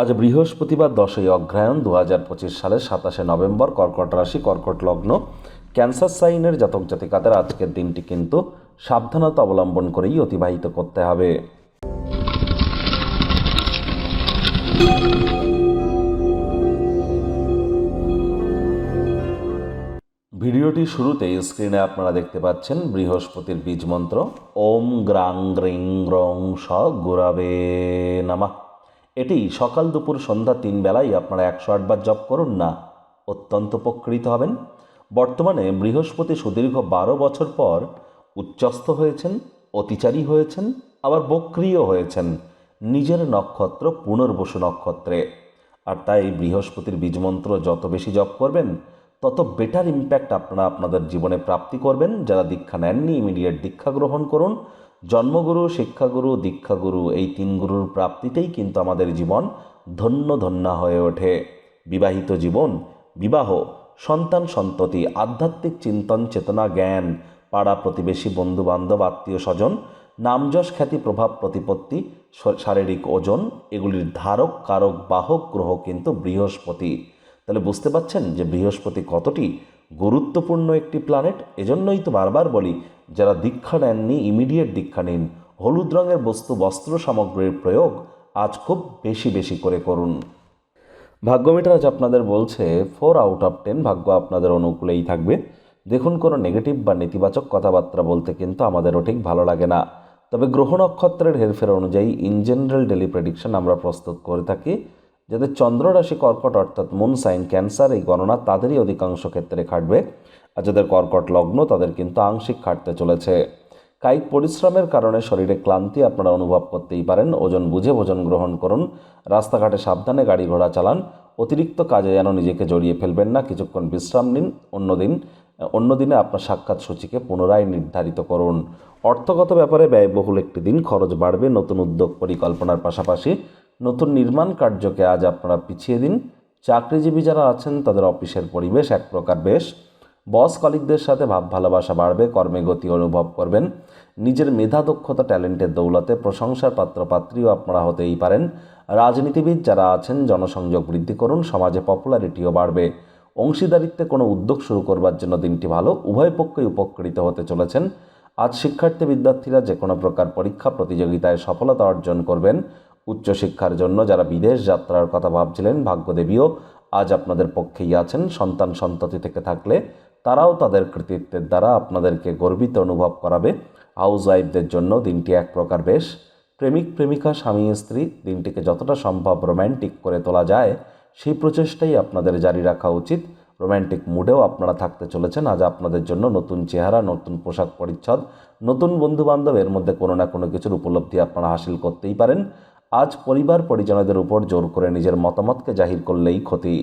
আজ বৃহস্পতিবার দশই অগ্রহায়ণ দু হাজার পঁচিশ সালের সাতাশে নভেম্বর কর্কট রাশি, কর্কট লগ্ন। ক্যান্সার সাইনের জাতক জাতিকাদের আজকের দিনটি কিন্তু সাবধানতা অবলম্বন করেই অতিবাহিত করতে হবে। ভিডিওটি শুরুতেই স্ক্রিনে আপনারা দেখতে পাচ্ছেন বৃহস্পতির বীজ মন্ত্র। ওম গ্রাং গ্রিং গ্রং স গুরাবে নামা। এটি সকাল দুপুর সন্ধ্যা তিন বেলায় আপনারা একশো আটবার জপ করুন না, অত্যন্ত উপকৃত হবেন। বর্তমানে বৃহস্পতি সুদীর্ঘ বারো বছর পর উচ্চস্থ হয়েছেন, অতিচারী হয়েছেন, আবার বক্রিয় হয়েছেন নিজের নক্ষত্র পুনর্বসু নক্ষত্রে। আর তাই বৃহস্পতির বীজমন্ত্র যত বেশি জপ করবেন, তত বেটার ইম্প্যাক্ট আপনারা আপনাদের জীবনে প্রাপ্তি করবেন। যারা দীক্ষা নেননি ইমিডিয়েট দীক্ষা গ্রহণ করুন। জন্মগুরু, শিক্ষাগুরু, দীক্ষাগুরু এই তিন গুরুর প্রাপ্তিতেই কিন্তু আমাদের জীবন ধন্য ধন্যা হয়ে ওঠে। বিবাহিত জীবন, বিবাহ, সন্তান সন্ততি, আধ্যাত্মিক চিন্তন চেতনা জ্ঞান, পাড়া প্রতিবেশী বন্ধু বান্ধব আত্মীয় স্বজন, নামযশ খ্যাতি, প্রভাব প্রতিপত্তি শারীরিক ওজন, এগুলির ধারক, কারক, বাহক, গ্রহ কিন্তু বৃহস্পতি। তাহলে বুঝতে পাচ্ছেন যে বৃহস্পতি কতটি? গুরুত্বপূর্ণ একটি প্ল্যানেট এজন্যই তো বারবার বলি, যারা দীক্ষা নেননি ইমিডিয়েট দীক্ষা নিন। হলুদ রঙের বস্তু, বস্ত্র সামগ্রীর প্রয়োগ আজ খুব বেশি বেশি করে করুন। ভাগ্যমিটার আজ আপনাদের বলছে ফোর আউট অফ টেন ভাগ্য আপনাদের অনুকূলেই থাকবে। দেখুন কোনো নেগেটিভ বা নেতিবাচক কথাবার্তা বলতে কিন্তু আমাদেরও ঠিক ভালো লাগে না। তবে গ্রহ নক্ষত্রের হেরফের অনুযায়ী ইন জেনারেল ডেলি প্রেডিকশন আমরা প্রস্তুত করে থাকি। যাদের চন্দ্র রাশি কর্কট, অর্থাৎ মুন সাইন ক্যান্সার এই গণনা তাদেরই অধিকাংশ ক্ষেত্রে খাটবে আর যাদের কর্কট লগ্ন, তাদের কিন্তু আংশিক খাটতে চলেছে। কায়িক পরিশ্রমের কারণে শরীরে ক্লান্তি আপনারা অনুভব করতেই পারেন। ওজন বুঝে ভোজন গ্রহণ করুন। রাস্তাঘাটে সাবধানে গাড়ি ঘোড়া চালান। অতিরিক্ত কাজে যেন নিজেকে জড়িয়ে ফেলবেন না। কিছুক্ষণ বিশ্রাম নিন অন্যদিন অন্যদিনে আপনার সাক্ষাৎ সূচিকে পুনরায় নির্ধারিত করুন। অর্থগত ব্যাপারে ব্যয়বহুল একটি দিন। খরচ বাড়বে। নতুন উদ্যোগ পরিকল্পনার পাশাপাশি নতুন নির্মাণ কার্যকে আজ আপনারা পিছিয়ে দিন। চাকরিজীবী যারা আছেন, তাদের অফিসের পরিবেশ এক প্রকার বেশ। বস কলিকদের সাথে ভাব ভালোবাসা বাড়বে, কর্মে গতি অনুভব করবেন। নিজের মেধা, দক্ষতা, ট্যালেন্টের দৌলতে প্রশংসার পাত্রপাত্রীও আপনারা হতেই পারেন। রাজনীতিবিদ যারা আছেন, জনসংযোগ বৃদ্ধি করুন, সমাজে পপুলারিটিও বাড়বে। অংশীদারিত্বে কোনো উদ্যোগ শুরু করবার জন্য দিনটি ভালো, উভয় পক্ষই উপকৃত হতে চলেছেন। আজ শিক্ষার্থী বিদ্যার্থীরা যে কোনো প্রকার পরীক্ষা, প্রতিযোগিতায় সফলতা অর্জন করবেন। উচ্চশিক্ষার জন্য যারা বিদেশ যাত্রার কথা ভাবছিলেন, ভাগ্যদেবীও আজ আপনাদের পক্ষেই আছেন। সন্তান সন্ততি থেকে থাকলে তারাও তাদের কৃতিত্বের দ্বারা আপনাদেরকে গর্বিত অনুভব করাবে। হাউস ওয়াইফদের জন্য দিনটি এক প্রকার বেশ। প্রেমিক, প্রেমিকা, স্বামী, স্ত্রী, দিনটিকে যতটা সম্ভব রোম্যান্টিক করে তোলা যায়, সেই প্রচেষ্টাই আপনাদের জারি রাখা উচিত। রোম্যান্টিক মুডেও আপনারা থাকতে চলেছেন। আজ আপনাদের জন্য নতুন চেহারা, নতুন পোশাক পরিচ্ছদ, নতুন বন্ধুবান্ধব এর মধ্যে কোনো না কোনো কিছুর উপলব্ধি আপনারা হাসিল করতেই পারেন। আজ পরিবার পরিজনদের উপর জোর করে নিজের মতামতকে জাহির করলেই ক্ষতি।